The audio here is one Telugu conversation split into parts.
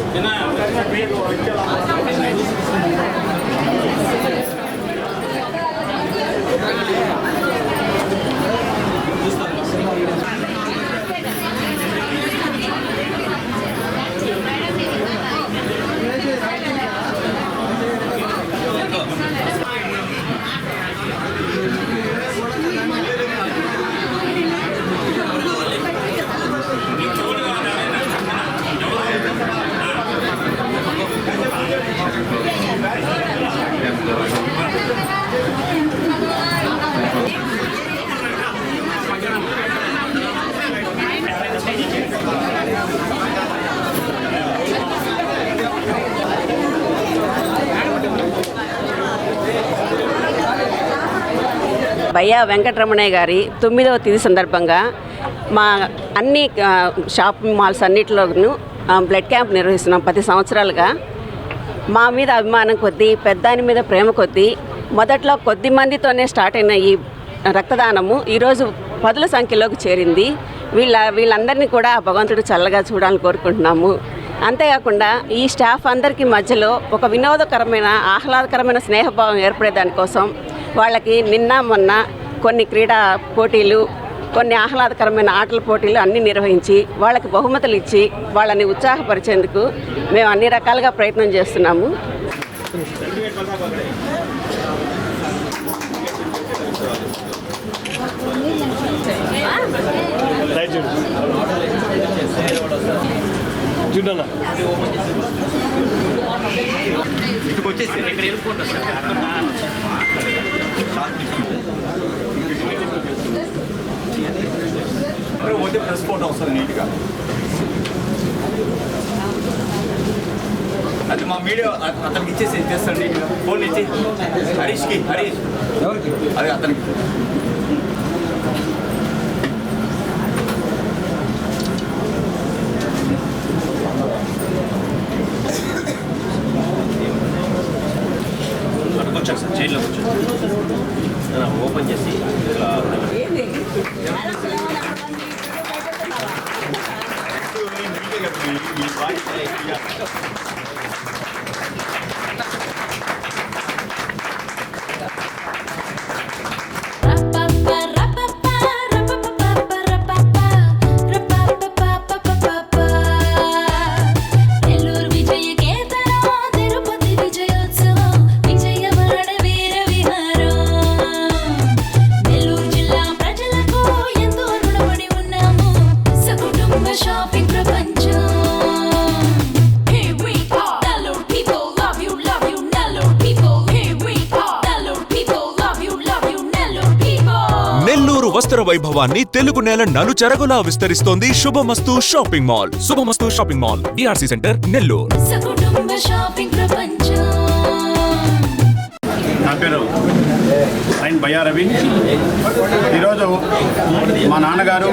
Good night. భయ్య వెంకటరమణయ్య గారి తొమ్మిదవ తేదీ సందర్భంగా మా అన్ని షాపింగ్ మాల్స్ అన్నిటిలోనూ బ్లడ్ క్యాంప్ నిర్వహిస్తున్నాం పది సంవత్సరాలుగా. మా మీద అభిమానం కొద్దీ పెద్దాని మీద ప్రేమ కొద్దీ మొదట్లో కొద్ది మందితోనే స్టార్ట్ అయిన ఈ రక్తదానము ఈరోజు పదుల సంఖ్యలోకి చేరింది. వీళ్ళ వీళ్ళందరినీ కూడా భగవంతుడు చల్లగా చూడాలని కోరుకుంటున్నాము. అంతేకాకుండా ఈ స్టాఫ్ అందరికీ మధ్యలో ఒక వినోదకరమైన ఆహ్లాదకరమైన స్నేహభావం ఏర్పడే దానికోసం వాళ్ళకి నిన్న మొన్న కొన్ని క్రీడా పోటీలు కొన్ని ఆహ్లాదకరమైన ఆటల పోటీలు అన్నీ నిర్వహించి వాళ్ళకి బహుమతులు ఇచ్చి వాళ్ళని ఉత్సాహపరిచేందుకు మేము అన్ని రకాలుగా ప్రయత్నం చేస్తున్నాము. చూడన్నా ఇక్కడికి వచ్చేసి. ఇక్కడ వెళ్ళిపోండి సార్? పోతే ప్రెస్ ఫోటో వస్తుంది నీట్గా. అది మా మీడియా అత- అతనికి ఇచ్చేసి ఇచ్చేస్తాడు నీట్గా? ఫోన్ ఇచ్చి హరీష్కి హరీష్. అది అతనికి. వచ్చాను సార్ జైల్లో వచ్చాను ఓపెన్ చేసి ఇట్లా నెల్లూరు వస్త్ర వైభవాన్ని తెలుగు నేల నలుచెరగులా విస్తరిస్తోంది Shubhamastu shopping mall. Shubhamastu shopping mall DRC centre Nellore. నా పేరు ఆయన భయ్యా రవి ఈరోజు మా నాన్నగారు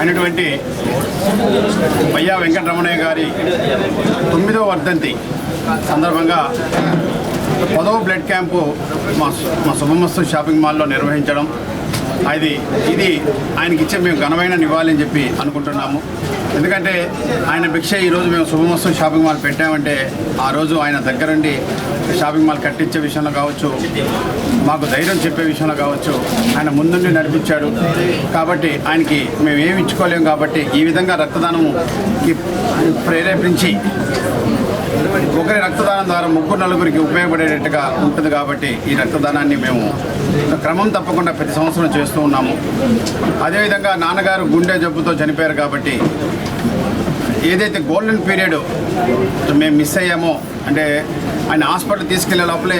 అయినటువంటి భయ్యా వెంకటరమణయ్య గారి తొమ్మిదవ వర్ధంతి సందర్భంగా పదవ బ్లడ్ క్యాంపు మా మా శుభమస్తు షాపింగ్ మాల్లో నిర్వహించడం అది ఇది ఆయనకి ఇచ్చే మేము ఘనమైన నివాళి అని చెప్పి అనుకుంటున్నాము. ఎందుకంటే ఆయన భిక్ష ఈరోజు మేము శుభమస్తం షాపింగ్ మాల్ పెట్టామంటే ఆ రోజు ఆయన దగ్గరుండి షాపింగ్ మాల్ కట్టించే విషయంలో కావచ్చు మాకు ధైర్యం చెప్పే విషయంలో కావచ్చు ఆయన ముందుండి నడిపించాడు. కాబట్టి ఆయనకి మేము ఏమి ఇచ్చుకోలేము కాబట్టి ఈ విధంగా రక్తదానంకి ప్రేరేపించి ఒకరి రక్తదానం ద్వారా ముగ్గురు నలుగురికి ఉపయోగపడేటట్టుగా ఉంటుంది కాబట్టి ఈ రక్తదానాన్ని మేము క్రమం తప్పకుండా ప్రతి సంవత్సరం చేస్తూ ఉన్నాము. అదేవిధంగా నాన్నగారు గుండె జబ్బుతో చనిపోయారు కాబట్టి ఏదైతే గోల్డెన్ పీరియడ్ మేము మిస్ అయ్యామో అంటే ఆయన హాస్పిటల్ తీసుకెళ్ళే లోపలే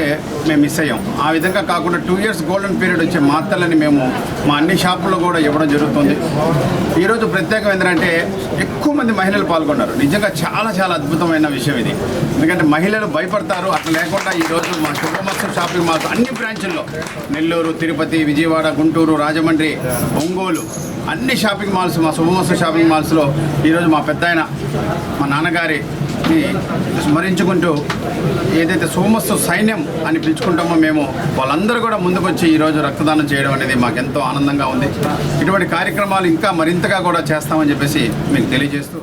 మేము మిస్ అయ్యాం. ఆ విధంగా కాకుండా టూ ఇయర్స్ గోల్డెన్ పీరియడ్ వచ్చే మాత్రలని మేము మా అన్ని షాపుల్లో కూడా ఇవ్వడం జరుగుతుంది. ఈరోజు ప్రత్యేకం ఏంటంటే ఎక్కువ మంది మహిళలు పాల్గొన్నారు. నిజంగా చాలా చాలా అద్భుతమైన విషయం ఇది. ఎందుకంటే మహిళలు భయపడతారు అట్లా లేకుండా ఈరోజు మా శుభమస్తు షాపింగ్ మాల్స్ అన్ని బ్రాంచుల్లో నెల్లూరు తిరుపతి విజయవాడ గుంటూరు రాజమండ్రి ఒంగోలు అన్ని షాపింగ్ మాల్స్ మా శుభమస్తు షాపింగ్ మాల్స్లో ఈరోజు మా పెద్ద మా నాన్నగారిని స్మరించుకుంటూ ఏదైతే సోమస్సు సైన్యం అని పిలుచుకుంటామో మేము వాళ్ళందరూ కూడా ముందుకొచ్చి ఈరోజు రక్తదానం చేయడం అనేది మాకు ఎంతో ఆనందంగా ఉంది. ఇటువంటి కార్యక్రమాలు ఇంకా మరింతగా కూడా చేస్తామని చెప్పేసి మీకు తెలియజేస్తూ